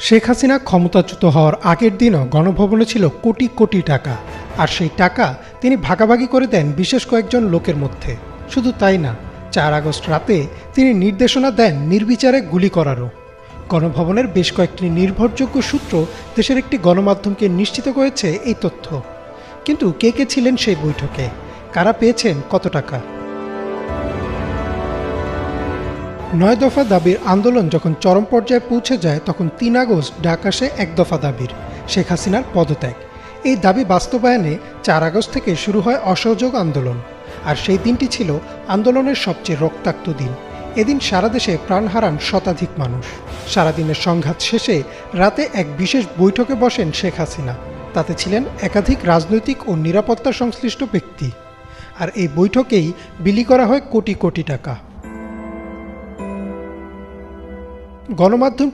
শেখ হাসিনা ক্ষমতাচ্যুত হওয়ার আগের দিনও গণভবনে ছিল কোটি কোটি টাকা। আর সেই টাকা তিনি ভাগাভাগি করে দেন বিশেষ কয়েকজন লোকের মধ্যে। শুধু তাই না, চার আগস্ট রাতে তিনি নির্দেশনা দেন নির্বিচারে গুলি করারও। গণভবনের বেশ কয়েকটি নির্ভরযোগ্য সূত্র দেশের একটি গণমাধ্যমকে নিশ্চিত করেছে এই তথ্য। কিন্তু কে কে ছিলেন সেই বৈঠকে? কারা পেয়েছেন কত টাকা? নয় দফা দাবির আন্দোলন যখন চরম পর্যায়ে পৌঁছে যায়, তখন তিন আগস্ট ডাক আসে এক দফা দাবির। শেখ হাসিনার পদত্যাগ। এই দাবি বাস্তবায়নে চার আগস্ট থেকে শুরু হয় অসহযোগ আন্দোলন। আর সেই দিনটি ছিল আন্দোলনের সবচেয়ে রক্তাক্ত দিন। এদিন সারা দেশে প্রাণ হারান শতাধিক মানুষ। সারাদিনের সংঘাত শেষে রাতে এক বিশেষ বৈঠকে বসেন শেখ হাসিনা। তাতে ছিলেন একাধিক রাজনৈতিক ও নিরাপত্তা সংশ্লিষ্ট ব্যক্তি। আর এই বৈঠকেই বিলি করা হয় কোটি কোটি টাকা। গণমাধ্যমটি